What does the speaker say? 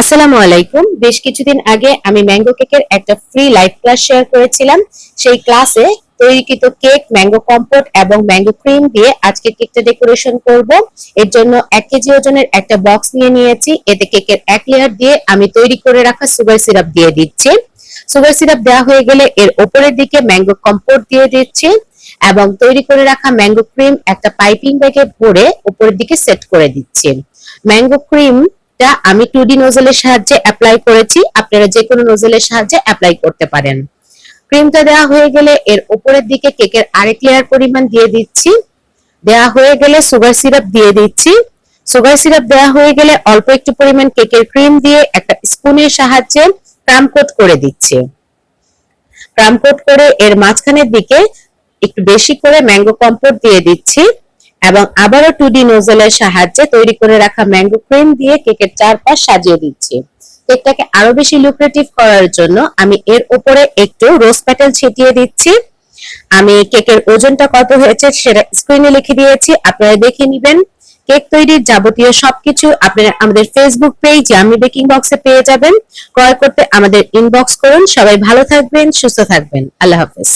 আসসালামু আলাইকুম। বেশ কিছুদিন আগে আমি ম্যাঙ্গো কেকের একটা ফ্রি লাইভ ক্লাস শেয়ার করেছিলাম। সেই ক্লাসে তৈরিকৃত কেক ম্যাঙ্গো কম্পোট এবং ম্যাঙ্গো ক্রিম দিয়ে আজকে কেকটা ডেকোরেশন করব। এর জন্য এক কেজি ওজনের একটা বক্স নিয়ে নিয়েছি। এতে কেকের এক লেয়ার দিয়ে আমি তৈরি করে রাখা সুগার সিরাপ দিয়ে দিচ্ছি। সুগার সিরাপ দেওয়া হয়ে গেলে এর ওপরের দিকে ম্যাঙ্গো কম্পোট দিয়ে দিচ্ছি এবং তৈরি করে রাখা ম্যাঙ্গো ক্রিম একটা পাইপিং ব্যাগে ভরে উপরের দিকে সেট করে দিচ্ছি। ম্যাঙ্গো ক্রিম টা আমি টু ডি নোজেলের সাহায্যে অ্যাপ্লাই করেছি। আপনারা যে কোনো নোজেলের সাহায্যে অ্যাপ্লাই করতে পারেন। ক্রিমটা দেওয়া হয়ে গেলে এর উপরের দিকে কেকের আরেক লেয়ার পরিমাণ দিয়ে দিচ্ছি। দেওয়া হয়ে গেলে সুগার সিরাপ দিয়ে দিচ্ছি। সুগার সিরাপ দেওয়া হয়ে গেলে অল্প একটু পরিমাণ কেকের ক্রিম দিয়ে একটা স্পুনের সাহায্যে ক্রাম কোট করে দিচ্ছি। ক্রাম কোট করে এর মাঝখানের দিকে একটু বেশি করে ম্যাঙ্গো কম্পোট দিয়ে দিচ্ছি। এবং আবারও টু ডি নোজেলের সাহায্যে তৈরি করে রাখা ম্যাঙ্গো ক্রিম দিয়ে কেকের চারপাশ সাজিয়ে দিচ্ছি। কেকটাকে আরও বেশি লুক্রেটিভ করার জন্য আমি এর উপরে একটু রোজ প্যাটেল ছিটিয়ে দিচ্ছি। আমি কেকের ওজনটা কত হয়েছে সেটা স্ক্রিনে লিখে দিয়েছি, আপনারা দেখে নেবেন। কেক তৈরির যাবতীয় সবকিছু আপনারা আমাদের ফেসবুক পেজ আমি বেকিং বক্সে পেয়ে যাবেন। ক্রয় করতে আমাদের ইনবক্স করুন। সবাই ভালো থাকবেন, সুস্থ থাকবেন। আল্লাহ হাফেজ।